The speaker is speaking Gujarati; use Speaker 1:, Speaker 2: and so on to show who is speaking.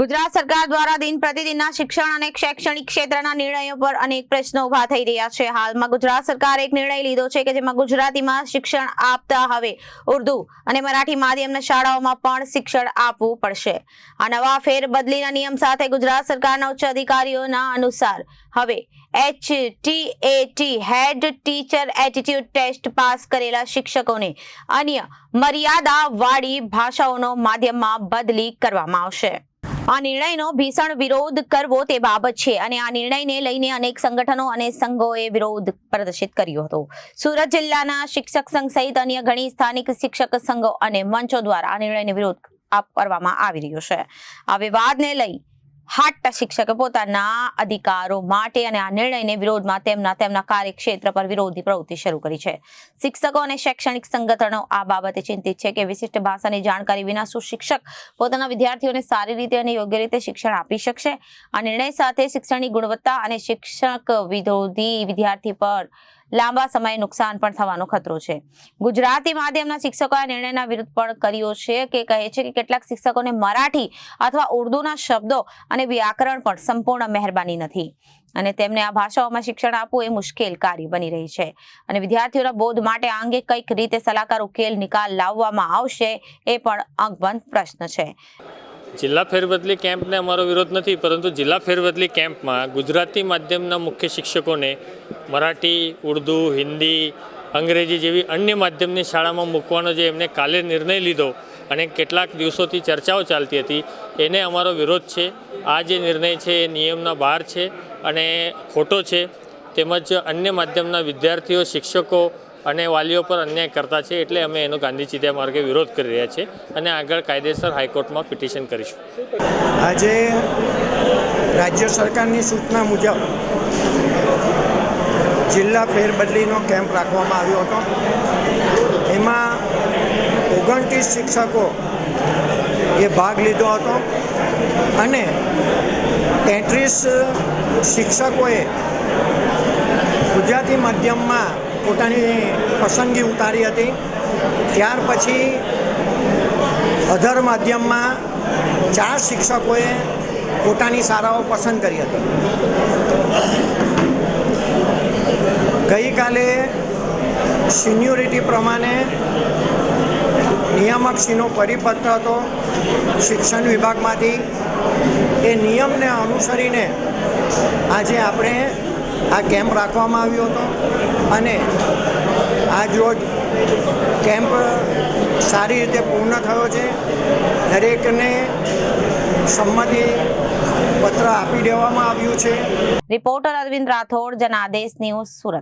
Speaker 1: ગુજરાત સરકાર દ્વારા દિન પ્રતિદિનના શિક્ષણ અને શૈક્ષણિક ક્ષેત્રના નિર્ણયો પર અનેક પ્રશ્નો ઊભા થઈ રહ્યા છે. હાલમાં ગુજરાત સરકારે એક નિર્ણય લીધો છે કે જેમાં ગુજરાતીમાં શિક્ષણ આપતા હવે ઉર્દુ અને મરાઠી માધ્યમના શાળાઓમાં પણ શિક્ષણ આપવું પડશે. આ નવા ફેરબદલીના નિયમ સાથે ગુજરાત સરકારના ઉચ્ચ અધિકારીઓના અનુસાર હવે H T head teacher attitude test pass કરેલા શિક્ષકોને અન્ય મર્યાદા વાળી ભાષાઓનો માધ્યમમાં બદલી કરવામાં આવશે. આ નિર્ણયનો ભીષણ વિરોધ કરવો તે બાબત છે અને આ નિર્ણયને લઈને અનેક સંગઠનો અને સંઘોએ વિરોધ પ્રદર્શિત કર્યો હતો. સુરત જિલ્લાના શિક્ષક સંઘ સહિત અન્ય ઘણી સ્થાનિક શિક્ષક સંઘો અને મંચો દ્વારા આ નિર્ણયને વિરોધ કરવામાં આવી રહ્યો છે. આ વિવાદને લઈ હાટ શિક્ષકે પોતાના અધિકારો માટે અને આ નિર્ણયને વિરોધમાં તેમના તેમના કાર્યક્ષેત્ર પર વિરોધી પ્રવૃત્તિ શરૂ કરી છે. શિક્ષકો અને શૈક્ષણિક સંગઠનો આ બાબતે ચિંતિત છે કે વિશિષ્ટ ભાષાની જાણકારી વિના શું શિક્ષક પોતાના વિદ્યાર્થીઓને સારી રીતે અને યોગ્ય રીતે શિક્ષણ આપી શકશે? આ નિર્ણય સાથે શિક્ષણની ગુણવત્તા અને શિક્ષક વિરોધી વિદ્યાર્થી પર લાંબા સમયે નુકસાન પણ થવાનો ખતરો છે. ગુજરાતી માધ્યમના શિક્ષકોએ નિર્ણયના વિરુદ્ધ પણ કર્યો છે કે કહે છે કે કેટલાક શિક્ષકોને મરાઠી અથવા ઉર્દુના શબ્દો અને વ્યાકરણ પણ સંપૂર્ણ મહેરબાની નથી. અને તેમને આ ભાષાઓમાં શિક્ષણ આપવું એ મુશ્કેલ કાર્ય બની રહી છે. અને વિદ્યાર્થીઓના બોધ માટે આ અંગે કંઈક રીતે સલાહકાર ઉકેલ નિકાલ લાવવામાં આવશે એ પણ અંગવંત પ્રશ્ન છે.
Speaker 2: જિલ્લા ફેરબદલી કેમ્પને અમારો વિરોધ નથી, પરંતુ જિલ્લા ફેરબદલી કેમ્પમાં ગુજરાતી માધ્યમના મુખ્ય શિક્ષકોને મરાઠી, ઉર્દુ, હિન્દી, અંગ્રેજી જેવી અન્ય માધ્યમની શાળામાં મૂકવાનો જે એમને કાલે નિર્ણય લીધો અને કેટલાક દિવસોથી ચર્ચાઓ ચાલતી હતી, એને અમારો વિરોધ છે. આ જે નિર્ણય છે એ નિયમના બહાર છે અને ખોટો છે. તેમજ અન્ય માધ્યમના વિદ્યાર્થીઓ, શિક્ષકો અને વાલીઓ પર અન્યાય કરતા છે એટલે અમે એનો ગાંધી ચિંધ્યા માર્ગે વિરોધ કરી રહ્યા છીએ અને આગળ કાયદેસર હાઈકોર્ટમાં પિટિશન કરીશું.
Speaker 3: આજે રાજ્ય સરકારની સૂચના મુજબ જિલ્લા ફેરબદલીનો કેમ્પ રાખવામાં આવ્યો હતો. એમાં ઓગણત્રીસ શિક્ષકો એ ભાગ લીધો હતો અને તેત્રીસ શિક્ષકોએ ગુજરાતી માધ્યમમાં પોતાની પસંદગી ઉતારી હતી. ત્યાર પછી અધર માધ્યમમાં ચાર શિક્ષકોએ પોતાની શાળાઓ પસંદ કરી હતી. ગઈકાલે સિન્યોરિટી પ્રમાણે નિયામકશ્રીનો પરિપત્ર હતો. શિક્ષણ વિભાગમાંથી. એ નિયમને અનુસરીને આજે આપણે આ કેમ્પ રાખવામાં આવ્યો હતો. અને આજ રોજ કેમ્પ સારી રીતે પૂર્ણ થયો છે. દરેકને સંમતિ પત્ર આપી દેવામાં આવ્યું છે.
Speaker 1: Reporter Arvind Rathod, Janadesh news Surat.